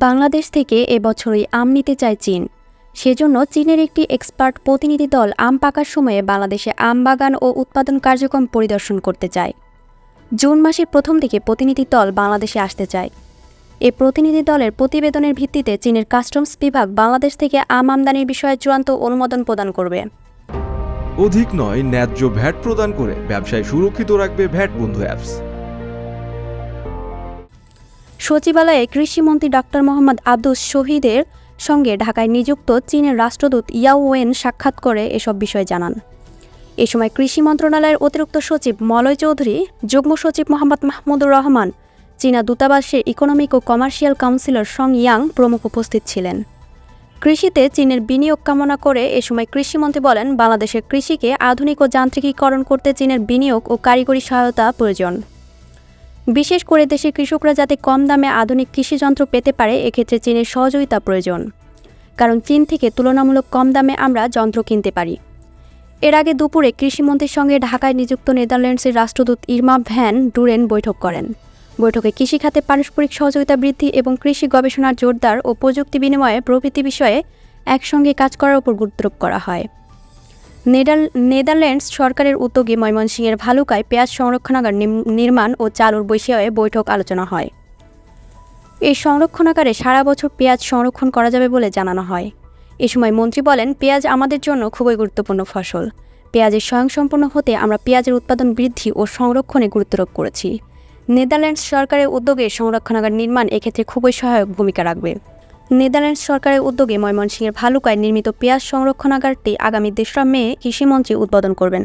বাংলাদেশ থেকে এবছরই আম নিতে চায় চীন। সেজন্য চীনের একটি এক্সপার্ট প্রতিনিধি দল আম পাকার সময়ে বাংলাদেশে আম বাগান ও উৎপাদন কার্যক্রম পরিদর্শন করতে চায়। জুন মাসের প্রথম দিকে প্রতিনিধি দল বাংলাদেশে আসতে চায়। এ প্রতিনিধি দলের প্রতিবেদনের ভিত্তিতে চীনের কাস্টমস বিভাগ বাংলাদেশ থেকে আম আমদানির বিষয়ে চূড়ান্ত অনুমোদন প্রদান করবে। অধিক নয়, ন্যায্য ভ্যাট প্রদান করে ব্যবসায় সুরক্ষিত রাখবে ভ্যাট বন্ধু অ্যাপস। সচিবালয়ে কৃষিমন্ত্রী ডাক্তার মোহাম্মদ আব্দুস শহীদের সঙ্গে ঢাকায় নিযুক্ত চীনের রাষ্ট্রদূত ইয়াও ওয়েন সাক্ষাৎ করে এসব বিষয় জানান। এ সময় কৃষি মন্ত্রণালয়ের অতিরিক্ত সচিব মলয় চৌধুরী, যুগ্ম সচিব মোহাম্মদ মাহমুদুর রহমান, চীনা দূতাবাসের ইকোনমিক ও কমার্শিয়াল কাউন্সিলর সং ইয়াং প্রমুখ উপস্থিত ছিলেন। কৃষিতে চীনের বিনিয়োগ কামনা করে এ সময় কৃষিমন্ত্রী বলেন, বাংলাদেশের কৃষিকে আধুনিক ও যান্ত্রিকীকরণ করতে চীনের বিনিয়োগ ও কারিগরি সহায়তা প্রয়োজন। বিশেষ করে দেশের কৃষকরা যাতে কম দামে আধুনিক কৃষিযন্ত্র পেতে পারে, এক্ষেত্রে চীনের সহযোগিতা প্রয়োজন। কারণ চীন থেকে তুলনামূলক কম দামে আমরা যন্ত্র কিনতে পারি। এর আগে দুপুরে কৃষিমন্ত্রীর সঙ্গে ঢাকায় নিযুক্ত নেদারল্যান্ডসের রাষ্ট্রদূত ইরমা ভ্যান ডুরেন বৈঠক করেন। বৈঠকে কৃষিখাতে পারস্পরিক সহযোগিতা বৃদ্ধি এবং কৃষি গবেষণার জোরদার ও প্রযুক্তি বিনিময়ে প্রভৃতি বিষয়ে একসঙ্গে কাজ করার উপর গুরুত্বারোপ করা হয়। নেদারল্যান্ডস সরকারের উদ্যোগে ময়মনসিংহের ভালুকায় পেঁয়াজ সংরক্ষণাগার নির্মাণ ও চালুর বিষয়ে বৈঠক আলোচনা হয়। এই সংরক্ষণাগারে সারা বছর পেঁয়াজ সংরক্ষণ করা যাবে বলে জানানো হয়। এ সময় মন্ত্রী বলেন, পেঁয়াজ আমাদের জন্য খুবই গুরুত্বপূর্ণ ফসল। পেঁয়াজের স্বয়ংসম্পূর্ণ হতে আমরা পেঁয়াজের উৎপাদন বৃদ্ধি ও সংরক্ষণে গুরুত্বারোপ করেছি। নেদারল্যান্ডস সরকারের উদ্যোগে সংরক্ষণাগার নির্মাণ এক্ষেত্রে খুবই সহায়ক ভূমিকা রাখবে। নেদারল্যান্ডস সরকারের উদ্যোগে ময়মনসিংহের ভালুকায় নির্মিত পেঁয়াজ সংরক্ষণাগারটি আগামী দেশরা মে কৃষিমন্ত্রী উদ্বোধন করবেন।